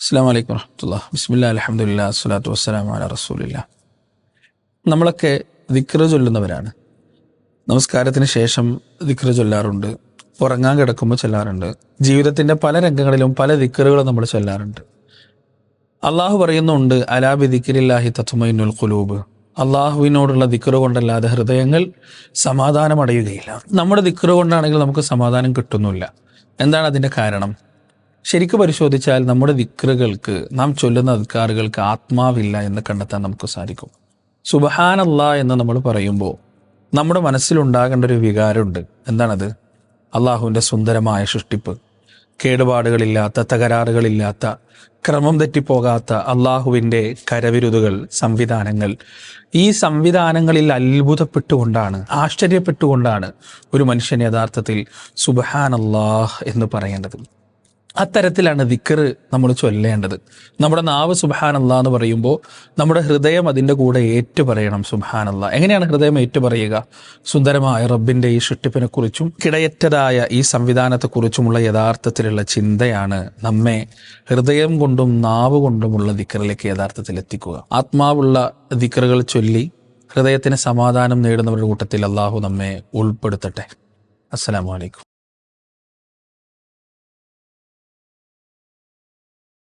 അസ്സാം വലൈക്കും വറഹമത്തുള്ള ബിസ്മില്ല അലഹമുല്ല അസ്സലാത്തു വസ്സലാം അല റസൂലില്ല നമ്മളൊക്കെ ദിക്ര ചൊല്ലുന്നവരാണ്. നമസ്കാരത്തിന് ശേഷം ദിക്ര ചൊല്ലാറുണ്ട്. ഉറങ്ങാൻ കിടക്കുമ്പോൾ ചൊല്ലാറുണ്ട്. ജീവിതത്തിന്റെ പല രംഗങ്ങളിലും പല ദിക്കറുകളും നമ്മൾ ചൊല്ലാറുണ്ട്. അള്ളാഹു പറയുന്നുണ്ട് അലാബി ദിക്രില്ലാഹി തത്മൈനുൽ കുലൂബ് അള്ളാഹുവിനോടുള്ള ദിക്കറ് കൊണ്ടല്ലാതെ ഹൃദയങ്ങൾ സമാധാനം അടയുകയില്ല നമ്മുടെ ദിക്കറ് കൊണ്ടാണെങ്കിൽ നമുക്ക് സമാധാനം കിട്ടുന്നില്ല. എന്താണ് അതിന്റെ കാരണം? ശരിക്കും പരിശോധിച്ചാൽ നമ്മുടെ ദിക്റുകൾക്ക് നാം ചൊല്ലുന്ന അധികാറുകൾക്ക് ആത്മാവില്ല എന്ന് കണ്ടെത്താൻ നമുക്ക് സാധിക്കും. സുബഹാനല്ല എന്ന് നമ്മൾ പറയുമ്പോൾ നമ്മുടെ മനസ്സിലുണ്ടാകേണ്ട ഒരു വികാരമുണ്ട്. എന്താണത്? അള്ളാഹുവിന്റെ സുന്ദരമായ സൃഷ്ടിപ്പ്. കേടുപാടുകളില്ലാത്ത തകരാറുകളില്ലാത്ത ക്രമം തെറ്റിപ്പോകാത്ത അള്ളാഹുവിന്റെ കരവിരുതുകൾ സംവിധാനങ്ങൾ. ഈ സംവിധാനങ്ങളിൽ അത്ഭുതപ്പെട്ടുകൊണ്ടാണ് ആശ്ചര്യപ്പെട്ടുകൊണ്ടാണ് ഒരു മനുഷ്യൻ യഥാർത്ഥത്തിൽ സുബഹാൻ അള്ളാഹ് എന്ന് പറയേണ്ടത്. അത്തരത്തിലാണ് ദിക്കറ് നമ്മൾ ചൊല്ലേണ്ടത്. നമ്മുടെ നാവ് സുബാനല്ല എന്ന് പറയുമ്പോൾ നമ്മുടെ ഹൃദയം അതിന്റെ കൂടെ ഏറ്റു പറയണം സുബാനല്ല എങ്ങനെയാണ് ഹൃദയം ഏറ്റു പറയുക സുന്ദരമായ റബ്ബിന്റെ ഈ സൃഷ്ടിപ്പിനെക്കുറിച്ചും കിടയറ്റതായ ഈ സംവിധാനത്തെക്കുറിച്ചുമുള്ള യഥാർത്ഥത്തിലുള്ള ചിന്തയാണ് നമ്മെ ഹൃദയം കൊണ്ടും നാവ് കൊണ്ടുമുള്ള ദിക്കറിലേക്ക് യഥാർത്ഥത്തിൽ എത്തിക്കുക. ആത്മാവുള്ള ദിക്കറുകൾ ചൊല്ലി ഹൃദയത്തിന് സമാധാനം നേടുന്നവരുടെ കൂട്ടത്തിൽ അള്ളാഹു നമ്മെ ഉൾപ്പെടുത്തട്ടെ. അസ്സലാമു അലൈക്കും.